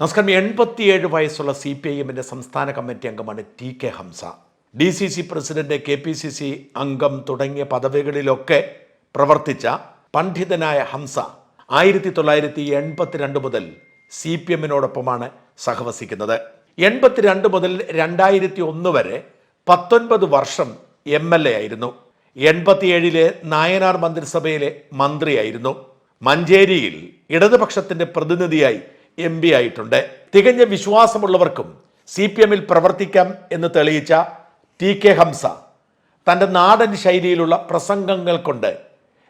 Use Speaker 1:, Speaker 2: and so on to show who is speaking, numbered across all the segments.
Speaker 1: നമസ്കാരം. എൺപത്തിയേഴ് വയസ്സുള്ള സി പി ഐ എമ്മിന്റെ സംസ്ഥാന കമ്മിറ്റി അംഗമാണ് T K Hamsa. D C C president K P C C അംഗം തുടങ്ങിയ പദവികളിലൊക്കെ പ്രവർത്തിച്ച പണ്ഡിതനായ ഹംസ ആയിരത്തി തൊള്ളായിരത്തി എൺപത്തിരണ്ട് മുതൽ സി പി എമ്മിനോടൊപ്പമാണ് സഹവസിക്കുന്നത്. എൺപത്തിരണ്ട് മുതൽ രണ്ടായിരത്തി ഒന്ന് വരെ പത്തൊൻപത് വർഷം എം എൽ എ ആയിരുന്നു. എൺപത്തിയേഴിലെ നായനാർ മന്ത്രിസഭയിലെ മന്ത്രിയായിരുന്നു. മഞ്ചേരിയിൽ ഇടതുപക്ഷത്തിന്റെ പ്രതിനിധിയായി എം പി ആയിട്ടുണ്ട്. തികഞ്ഞ വിശ്വാസമുള്ളവർക്കും സി പി എമ്മിൽ പ്രവർത്തിക്കാം എന്ന് തെളിയിച്ച ടി കെ ഹംസ തന്റെ നാടൻ ശൈലിയിലുള്ള പ്രസംഗങ്ങൾ കൊണ്ട്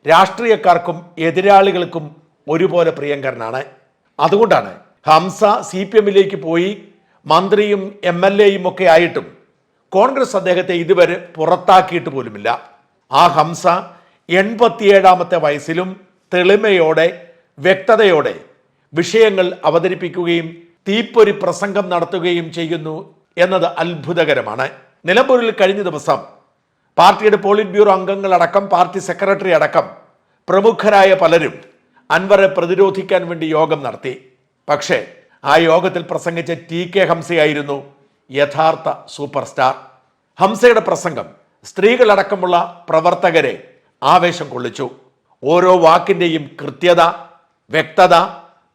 Speaker 1: രാഷ്ട്രീയക്കാർക്കും എതിരാളികൾക്കും ഒരുപോലെ പ്രിയങ്കരനാണ്. അതുകൊണ്ടാണ് ഹംസ സി പി എമ്മിലേക്ക് പോയി മന്ത്രിയും എം എൽ എയും ഒക്കെ ആയിട്ടും കോൺഗ്രസ് അദ്ദേഹത്തെ ഇതുവരെ പുറത്താക്കിയിട്ട് പോലുമില്ല. ആ ഹംസ എൺപത്തിയേഴാമത്തെ വയസ്സിലും തെളിമയോടെ വ്യക്തതയോടെ വിഷയങ്ങൾ അവതരിപ്പിക്കുകയും തീപ്പൊരി പ്രസംഗം നടത്തുകയും ചെയ്യുന്നു എന്നത് അത്ഭുതകരമാണ്. നിലമ്പൂരിൽ കഴിഞ്ഞ ദിവസം പാർട്ടിയുടെ പോളിറ്റ് ബ്യൂറോ അംഗങ്ങളടക്കം പാർട്ടി സെക്രട്ടറി അടക്കം പ്രമുഖരായ പലരും അൻവറെ പ്രതിരോധിക്കാൻ വേണ്ടി യോഗം നടത്തി. പക്ഷേ ആ യോഗത്തിൽ പ്രസംഗിച്ച ടി കെ ഹംസയായിരുന്നു യഥാർത്ഥ സൂപ്പർ സ്റ്റാർ ഹംസയുടെ പ്രസംഗം സ്ത്രീകളടക്കമുള്ള പ്രവർത്തകരെ ആവേശം കൊള്ളിച്ചു. ഓരോ വാക്കിന്റെയും കൃത്യത വ്യക്തത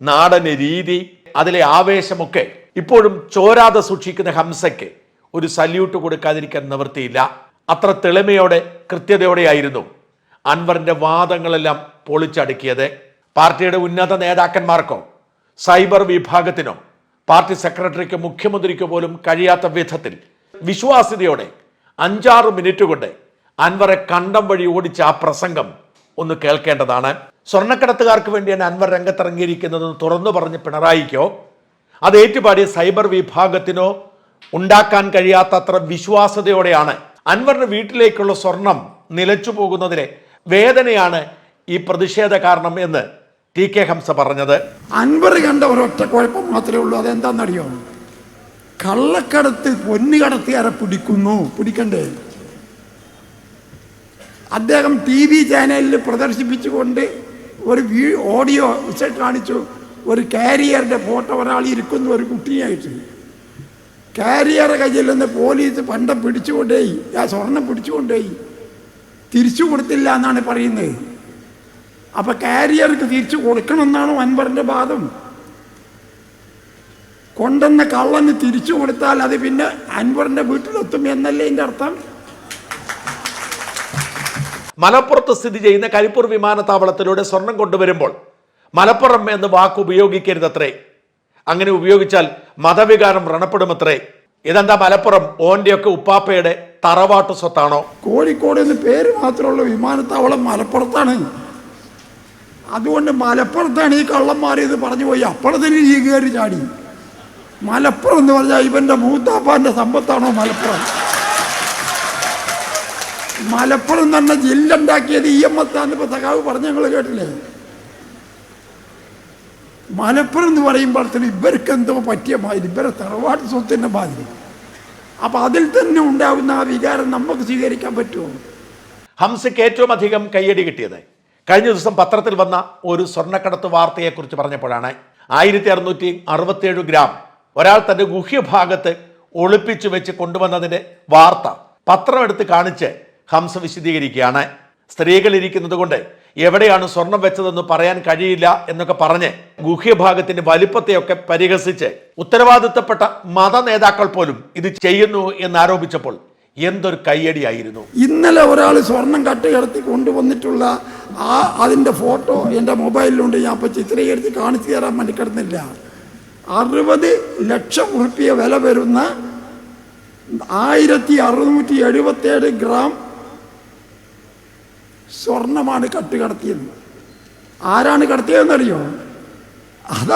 Speaker 1: നാടന് രീതി അതിലെ ആവേശമൊക്കെ ഇപ്പോഴും ചോരാതെ സൂക്ഷിക്കുന്ന ഹംസയ്ക്ക് ഒരു സല്യൂട്ട് കൊടുക്കാതിരിക്കാൻ നിവൃത്തിയില്ല. അത്ര തെളിമയോടെ കൃത്യതയോടെയായിരുന്നു അൻവറിന്റെ വാദങ്ങളെല്ലാം പൊളിച്ചടുക്കിയത്. പാർട്ടിയുടെ ഉന്നത നേതാക്കന്മാർക്കോ സൈബർ വിഭാഗത്തിനോ പാർട്ടി സെക്രട്ടറിക്കോ മുഖ്യമന്ത്രിക്കോ പോലും കഴിയാത്ത വിധത്തിൽ വിശ്വാസ്യതയോടെ അഞ്ചാറ് മിനിറ്റ് കൊണ്ട് അൻവറെ കണ്ടം വഴി ഓടിച്ച ആ പ്രസംഗം ഒന്ന് കേൾക്കേണ്ടതാണ്. സ്വർണക്കടത്തുകാർക്ക് വേണ്ടിയാണ് അൻവർ രംഗത്തിറങ്ങിയിരിക്കുന്നതെന്ന് തുറന്നു പറഞ്ഞ് പിണറായിക്കോ? അത് ഏറ്റുപാടിയ സൈബർ വിഭാഗത്തിനോ ഉണ്ടാക്കാൻ കഴിയാത്തത്ര വിശ്വാസതയോടെയാണ് അൻവറിന്റെ വീട്ടിലേക്കുള്ള സ്വർണം നിലച്ചു പോകുന്നതിലെ വേദനയാണ് ഈ പ്രതിഷേധ കാരണം എന്ന് ടി കെ ഹംസ പറഞ്ഞത്.
Speaker 2: അൻവർ കണ്ട ഒരൊറ്റ കുഴപ്പം മാത്രമേ ഉള്ളൂ. അതെന്താണെന്നറിയോ? കള്ളക്കടത്ത് പൊന്നു കടത്തുകാരെ പിടിക്കുന്നു. പിടിക്കണ്ടേ? അദ്ദേഹം ടി വി ചാനലിൽ പ്രദർശിപ്പിച്ചുകൊണ്ട് ഒരു വീ ഓഡിയോ വിഷയം കാണിച്ചു. ഒരു കാരിയറിന്റെ ഫോട്ടോ ഒരാൾ ഇരിക്കുന്നു ഒരു കുട്ടിയായിട്ട്. കാരിയർ കയ്യിൽ നിന്ന് പോലീസ് പണ്ടം പിടിച്ചുകൊണ്ടേയി ആ സ്വർണം പിടിച്ചുകൊണ്ടേയി. തിരിച്ചു കൊടുത്തില്ല എന്നാണ് പറയുന്നത്. അപ്പം കാരിയർക്ക് തിരിച്ചു കൊടുക്കണമെന്നാണ് അൻവറിന്റെ വാദം. കൊണ്ടുവന്ന കള്ളന് തിരിച്ചു കൊടുത്താൽ അത് പിന്നെ അൻവറിന്റെ വീട്ടിലെത്തും എന്നല്ലേ എന്റെ അർത്ഥം?
Speaker 1: മലപ്പുറത്ത് സ്ഥിതി ചെയ്യുന്ന കരിപ്പൂർ വിമാനത്താവളത്തിലൂടെ സ്വർണം കൊണ്ടുവരുമ്പോൾ മലപ്പുറം എന്ന് വാക്ക് ഉപയോഗിക്കരുതത്രേ. അങ്ങനെ ഉപയോഗിച്ചാൽ മതവികാരം വ്രണപ്പെടുമത്രേ. ഇതെന്താ മലപ്പുറം ഓന്റെയൊക്കെ ഉപ്പാപ്പയുടെ തറവാട്ട് സ്വത്താണോ?
Speaker 2: കോഴിക്കോട് എന്ന് പേര് മാത്രമുള്ള വിമാനത്താവളം മലപ്പുറത്താണ്. അതുകൊണ്ട് മലപ്പുറത്താണ് ഈ കള്ളന്മാർ ഇത് പറഞ്ഞു പോയി. അപ്പുറത്തിന് ചാടി. മലപ്പുറം എന്ന് പറഞ്ഞാൽ ഇവന്റെ മൂത്താപ്പാന്റെ സമ്പത്താണോ മലപ്പുറം? മലപ്പുറം തന്നെ ജില്ല ഉണ്ടാക്കിയത് ഇ എം എസ് ആണ് ഇപ്പൊ സഖാവ് പറഞ്ഞ ഞങ്ങൾ കേട്ടില്ലേ? മലപ്പുറം എന്ന് പറയുമ്പോഴത്തേന് ഇവർക്ക് എന്തോ പറ്റിയ മാതിരി ഇവരെ തറവാട്ട് സ്വത്തിന്റെ മാതിരി. അപ്പൊ അതിൽ തന്നെ ഉണ്ടാകുന്ന ആ വികാരം നമുക്ക് സ്വീകരിക്കാൻ പറ്റുമോ?
Speaker 1: ഹംസയ്ക്ക് ഏറ്റവും അധികം കയ്യടി കിട്ടിയത്. കഴിഞ്ഞ ദിവസം പത്രത്തിൽ വന്ന ഒരു സ്വർണക്കടത്ത് വാർത്തയെക്കുറിച്ച് പറഞ്ഞപ്പോഴാണ്. ആയിരത്തി അറുന്നൂറ്റി അറുപത്തിയേഴ് ഗ്രാം ഒരാൾ തന്റെ ഗുഹ്യഭാഗത്ത് ഒളിപ്പിച്ചു വെച്ച് കൊണ്ടുവന്നതിന്റെ വാർത്ത പത്രം എടുത്ത് കാണിച്ച് ഹംസ വിശദീകരിക്കുകയാണ്. സ്ത്രീകൾ ഇരിക്കുന്നത് കൊണ്ട് എവിടെയാണ് സ്വർണം വെച്ചതെന്ന് പറയാൻ കഴിയില്ല എന്നൊക്കെ പറഞ്ഞ് ഗുഹ്യഭാഗത്തിന്റെ വലിപ്പത്തെയൊക്കെ പരിഹസിച്ച് ഉത്തരവാദിത്തപ്പെട്ട മത നേതാക്കൾ പോലും ഇത് ചെയ്യുന്നു എന്നാരോപിച്ചപ്പോൾ എന്തൊരു കയ്യടിയായിരുന്നു.
Speaker 2: ഇന്നലെ ഒരാൾ സ്വർണം കട്ട് കിടത്തി കൊണ്ടുവന്നിട്ടുള്ള ആ അതിന്റെ ഫോട്ടോ എന്റെ മൊബൈലിലുണ്ട്. ഞാൻ അപ്പോൾ ചിത്രീകരിച്ച് കാണിച്ചു തരാൻ വേണ്ടി കിടന്നില്ല. അറുപത് ലക്ഷം ഉറുപ്പിയ വില വരുന്ന ആയിരത്തി അറുന്നൂറ്റി എഴുപത്തേഴ് ഗ്രാം സ്വർണമാണ് കട്ട് കടത്തിയത്. ആരാണ് കടത്തിയതെന്നറിയോ?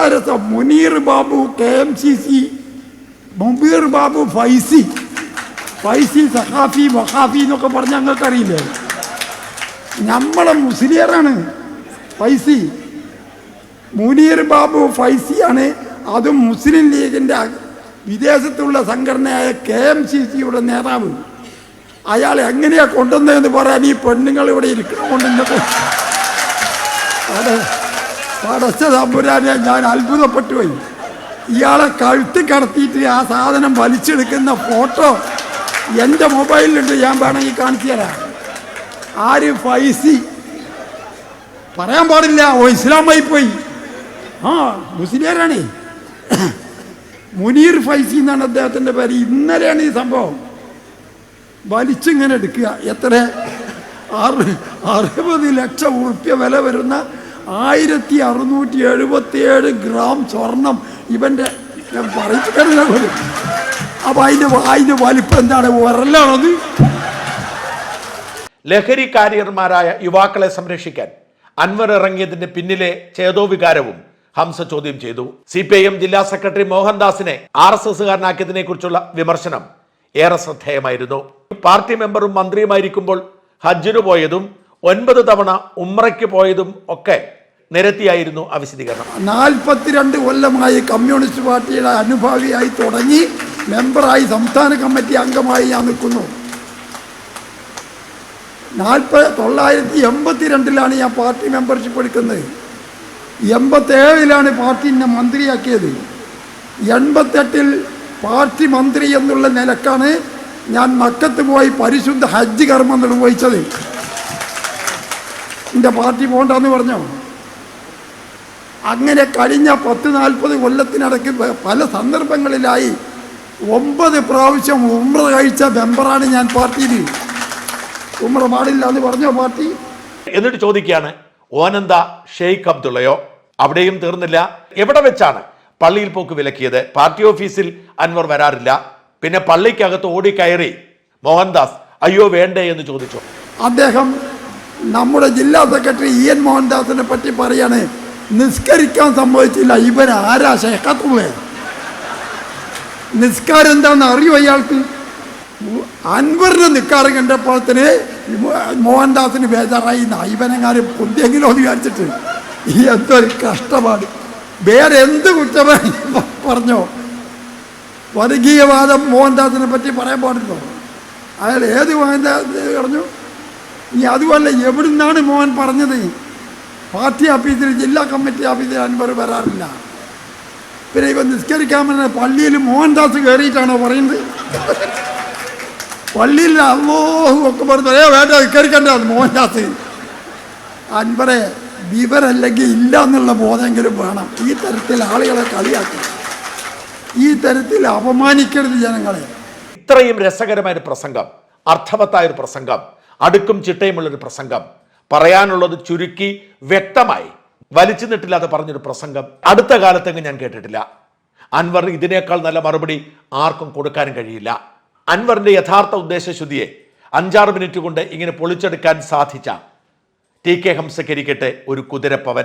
Speaker 2: രസം Muneer Babu K M C C Mubeer Babu Faizy. Faizy സഹാഫി വഹാഫി എന്നൊക്കെ പറഞ്ഞ ഞങ്ങൾക്കറിയില്ലേ? നമ്മളെ മുസ്ലിയറാണ് ഫൈസി. മുനീർ ബാബു ഫൈസിയാണ്. അതും മുസ്ലിം ലീഗിന്റെ വിദേശത്തുള്ള സംഘടനയായ കെ എം സി സിയുടെ നേതാവ്. അയാൾ എങ്ങനെയാ കൊണ്ടുവന്നതെന്ന് പറയാൻ ഈ പെണ്ണുങ്ങൾ ഇവിടെ ഇരിക്കണമെന്നുണ്ട് പടച്ച തമ്പുരാനെ ഞാൻ അത്ഭുതപ്പെട്ടു പോയി. ഇയാളെ കഴുത്തി കടത്തിയിട്ട് ആ സാധനം വലിച്ചെടുക്കുന്ന ഫോട്ടോ എന്റെ മൊബൈലിലുണ്ട് ഞാൻ വേണമെങ്കിൽ കാണിച്ചു തരാം. ആര് ഫൈസി? പറയാൻ പാടില്ല ഓ ഇസ്ലാമായി പോയി. ആ മുസ്ലിയാരാണേ? മുനീർ ഫൈസി എന്നാണ് അദ്ദേഹത്തിന്റെ പേര്. ഇന്നലെയാണ് ഈ സംഭവം. വലിച്ചിങ്ങനെ എടുക്കുക. എത്ര? ആറ് അറുപത് ലക്ഷം ഉറുപ്യ വില വരുന്ന ആയിരത്തി അറുന്നൂറ്റി എഴുപത്തിയേഴ് ഗ്രാം സ്വർണം ഇവന്റെ ഞാൻ പറയിച്ചു കഴിഞ്ഞ പോലും. അപ്പം അതിന്റെ അതിന്റെ വലിപ്പം എന്താണ്? ഉരലാണത്
Speaker 1: ലഹരി കാരിയർമാരായ യുവാക്കളെ സംരക്ഷിക്കാൻ അൻവർ ഇറങ്ങിയതിന്റെ പിന്നിലെ ചേതോവികാരവും ഹംസ ചോദ്യം ചെയ്തു. സി പി ഐ എം ജില്ലാ സെക്രട്ടറി മോഹൻദാസിനെ ആർ എസ് എസുകാരനാക്കിയതിനെ കുറിച്ചുള്ള വിമർശനം ഏറെ ശ്രദ്ധേയമായിരുന്നു. പാർട്ടി മെമ്പറും മന്ത്രിയുമായിരിക്കുമ്പോൾ ഹജ്ജിന് പോയതും ഒൻപത് തവണ ഉമ്രയ്ക്ക് പോയതും ഒക്കെ നിരത്തിയായിരുന്നു ആ വിശദീകരണം
Speaker 2: നാൽപ്പത്തിരണ്ട് കൊല്ലമായി കമ്മ്യൂണിസ്റ്റ് പാർട്ടിയുടെ അനുഭാവിയായി തുടങ്ങി മെമ്പറായി സംസ്ഥാന കമ്മിറ്റി അംഗമായി ഞാൻ നിൽക്കുന്നു. തൊള്ളായിരത്തി എൺപത്തി രണ്ടിലാണ് ഞാൻ പാർട്ടി മെമ്പർഷിപ്പ് എടുക്കുന്നത്. എൺപത്തേഴിലാണ് പാർട്ടി എന്നെ മന്ത്രിയാക്കിയത്. എൺപത്തെട്ടിൽ പാർട്ടി മന്ത്രി എന്നുള്ള നിലക്കാണ് ഞാൻ മക്കത്ത് പോയി പരിശുദ്ധ ഹജ്ജ് കർമ്മം നിർവഹിച്ചത്. എന്റെ പാർട്ടി പോകണ്ടെന്ന് പറഞ്ഞോ? അങ്ങനെ കഴിഞ്ഞ പത്ത് നാൽപ്പത് കൊല്ലത്തിനിടയ്ക്ക് പല സന്ദർഭങ്ങളിലായി ഒമ്പത് പ്രാവശ്യം ഉമ്ര കഴിച്ച മെമ്പറാണ് ഞാൻ പാർട്ടിയിൽ. ഉമ്ര പാടില്ല എന്ന് പറഞ്ഞോ പാർട്ടി?
Speaker 1: എന്നിട്ട് ചോദിക്കുകയാണ് ഓനന്ത ഷെയ്ഖ് അബ്ദുള്ളയോ? അവിടെയും തീർന്നില്ല. എവിടെ വെച്ചാണ് പള്ളിയിൽ പോക്ക് വിലക്കിയത്? പാർട്ടി ഓഫീസിൽ അൻവർ വരാറില്ല. പിന്നെ പള്ളിക്കകത്ത് ഓടിക്കയറി മോഹൻദാസ് അയ്യോ വേണ്ടേ എന്ന് ചോദിച്ചു.
Speaker 2: അദ്ദേഹം നമ്മുടെ ജില്ലാ സെക്രട്ടറി ഇ എൻ മോഹൻദാസിനെ പറ്റി പറയാണ് നിസ്കരിക്കാൻ സമ്മതിച്ചില്ല ഇവൻ ആരാ ഷെയ്ഖത്തുള്ളേ നിസ്കാരം എന്താണെന്ന് അറിയോ അയാൾക്ക് അൻവറിന് നിൽക്കാറ് കണ്ടപ്പോഴത്തിന് മോഹൻദാസിന് ബേജാറായി "നാ, ഇവനെങ്ങാനും പൊന്തിയെങ്കിലോ വിചാരിച്ചിട്ട്. ഈ എന്തൊരു കഷ്ടമാണ് വേറെ എന്ത് കുറ്റമായി പറഞ്ഞോ. വർഗീയവാദം മോഹൻദാസിനെ പറ്റി പറയാൻ പാടില്ലോ. അയാൾ ഏത് മോഹൻദാസ് പറഞ്ഞു? ഇനി അതുമല്ല എവിടുന്നാണ് മോഹൻ പറഞ്ഞത്? പാർട്ടി ഓഫീസിൽ ജില്ലാ കമ്മിറ്റി ഓഫീസിൽ അൻവർ വരാറില്ല. പിന്നെ ഇവ നിസ്കരിക്കാൻ പറഞ്ഞ പള്ളിയിൽ മോഹൻദാസ് കയറിയിട്ടാണോ പറയുന്നത്? പള്ളിയിൽ അള്ളോഹു ഒക്കെ പറഞ്ഞു ഏ വേണ്ട നിസ്കരിക്കണ്ട മോഹൻദാസ്. അൻവറെ വിവരല്ലെങ്കിൽ ഇല്ല എന്നുള്ള ബോധമെങ്കിലും വേണം. ഈ തരത്തിൽ ആളുകളെ കളിയാക്കി ഈ തരത്തിൽ അപമാനിക്കരുത് ജനങ്ങളെ.
Speaker 1: ഇത്രയും രസകരമായ ഒരു പ്രസംഗം അർത്ഥവത്തായ ഒരു പ്രസംഗം അടുക്കും ചിട്ടയുമുള്ള ഒരു പ്രസംഗം പറയാനുള്ളത് ചുരുക്കി വ്യക്തമായി വലിച്ചു നിട്ടില്ലാതെ പറഞ്ഞൊരു പ്രസംഗം അടുത്ത കാലത്തെങ്ങും ഞാൻ കേട്ടിട്ടില്ല. അൻവർ ഇതിനേക്കാൾ നല്ല മറുപടി ആർക്കും കൊടുക്കാനും കഴിയില്ല. അൻവറിന്റെ യഥാർത്ഥ ഉദ്ദേശശുദ്ധിയെ അഞ്ചാറ് മിനിറ്റ് കൊണ്ട് ഇങ്ങനെ പൊളിച്ചെടുക്കാൻ സാധിച്ച ടി കെ ഹംസക്കരിക്കട്ടെ ഒരു കുതിരപ്പവൻ.